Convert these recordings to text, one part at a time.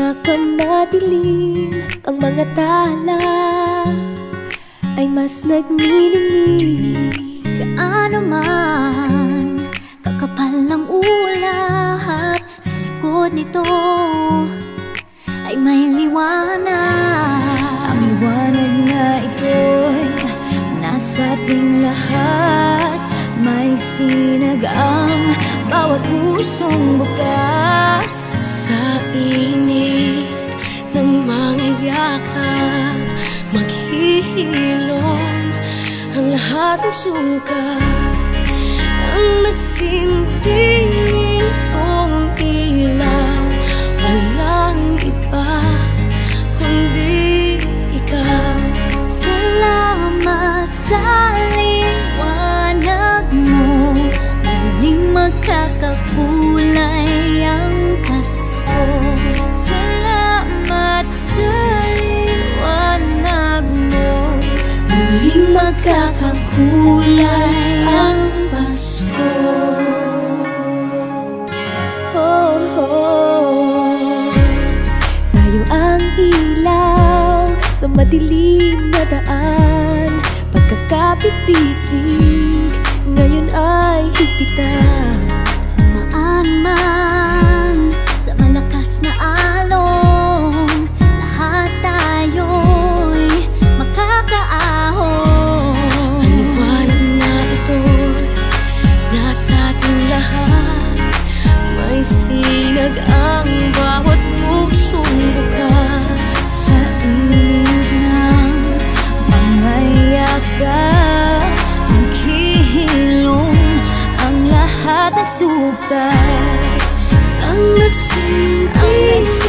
pinakamadilim Ang mga tala ay mas nagniningning Gaano man Kakapal ang ulap Sa likod nito Ay may liwanag. Ang liwanag na ito'y nasa ating lahat. May sinag ang bawat pusong bukas Sa init ng mga yakap. Maghihilom ang lahat ng sukat Ang nagsinting itong ilaw Walang iba kundi ikaw. Salamat sa liwanag mo Muling magkakakulay Muling magkakakulay ang Pasko. Oh, oh. Tayo ang ilaw sa madilim na daan. Pagkakapit-bisig, ngayon ay higpitan. Maan man ng sukat Ang nagsinting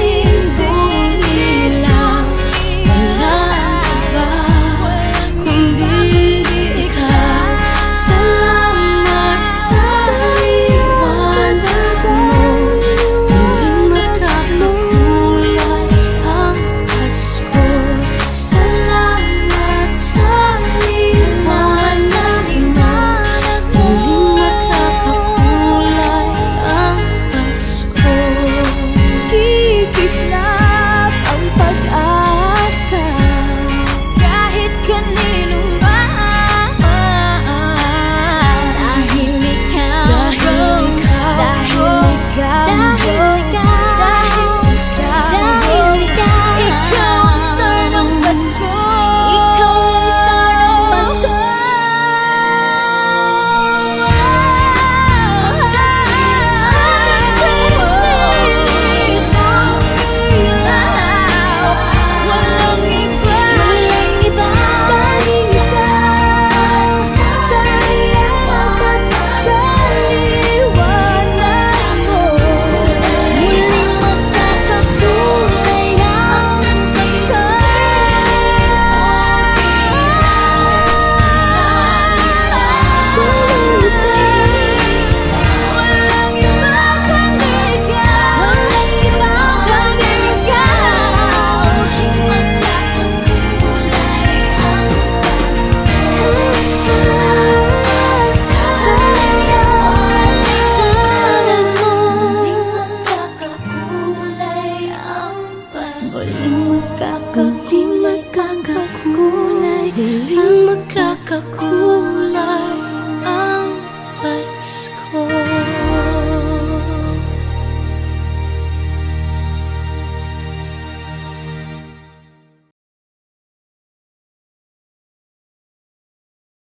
pagkakakulang